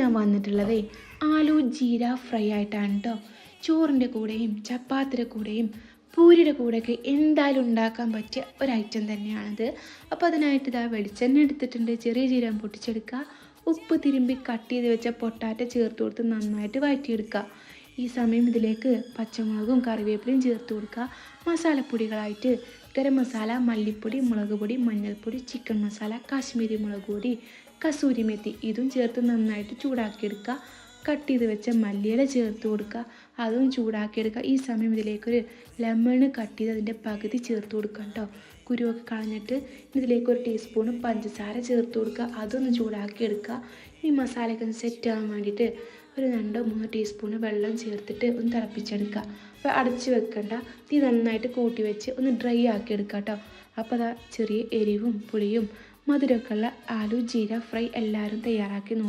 ഞാൻ വന്നിട്ടുള്ളത് ആലു ജീര ഫ്രൈ ആയിട്ടാണ് കേട്ടോ ചോറിന്റെ കൂടെയും ചപ്പാത്തിയുടെ കൂടെയും പൂരിയുടെ കൂടെയൊക്കെ എന്തായാലും ഉണ്ടാക്കാൻ പറ്റിയ ഒരു ഐറ്റം തന്നെയാണിത്. അപ്പോൾ അതിനായിട്ട് ഇതാ വെളിച്ചെണ്ണ എടുത്തിട്ടുണ്ട്. ചെറിയ ജീരൻ പൊട്ടിച്ചെടുക്കുക. ഉപ്പ് തിരുമ്പി കട്ട് ചെയ്ത് വെച്ച പൊട്ടാറ്റ ചേർത്ത് കൊടുത്ത് നന്നായിട്ട് വഴറ്റിയെടുക്കുക. ഈ സമയം ഇതിലേക്ക് പച്ചമുളകും കറിവേപ്പിലയും ചേർത്ത് കൊടുക്കുക. മസാലപ്പൊടികളായിട്ട് ഗരം മസാല മല്ലിപ്പൊടി മുളക് പൊടി മഞ്ഞൾപ്പൊടി ചിക്കൻ മസാല കാശ്മീരി മുളക് പൊടി കസൂരി മെത്തി ഇതും ചേർത്ത് നന്നായിട്ട് ചൂടാക്കിയെടുക്കുക. കട്ട് ചെയ്ത് വെച്ച മല്ലിയില ചേർത്ത് കൊടുക്കുക. അതും ചൂടാക്കിയെടുക്കുക. ഈ സമയം ഇതിലേക്കൊരു ലെമൺ കട്ട് ചെയ്ത് അതിന്റെ പകുതി ചേർത്ത് കൊടുക്കുക കേട്ടോ. കുരുവൊക്കെ കളഞ്ഞിട്ട് ഇതിലേക്ക് ഒരു പഞ്ചസാര ചേർത്ത് കൊടുക്കുക. അതൊന്ന് ചൂടാക്കിയെടുക്കുക. ഈ മസാലയൊക്കെ ഒന്ന് സെറ്റ് ആവാൻ വേണ്ടിയിട്ട് ഒരു രണ്ടോ മൂന്നോ ടീസ്പൂൺ വെള്ളം ചേർത്തിട്ട് ഒന്ന് തിളപ്പിച്ചെടുക്കുക. അപ്പോൾ അടച്ച് വെക്കണ്ട. തീ നന്നായിട്ട് കൂട്ടി വെച്ച് ഒന്ന് ഡ്രൈ ആക്കി എടുക്കുക കേട്ടോ അപ്പോൾ അതാ ചെറിയ എരിവും പുളിയും മധുരമൊക്കെ ഉള്ള ആലു ജീര ഫ്രൈ എല്ലാവരും തയ്യാറാക്കി നോക്കുക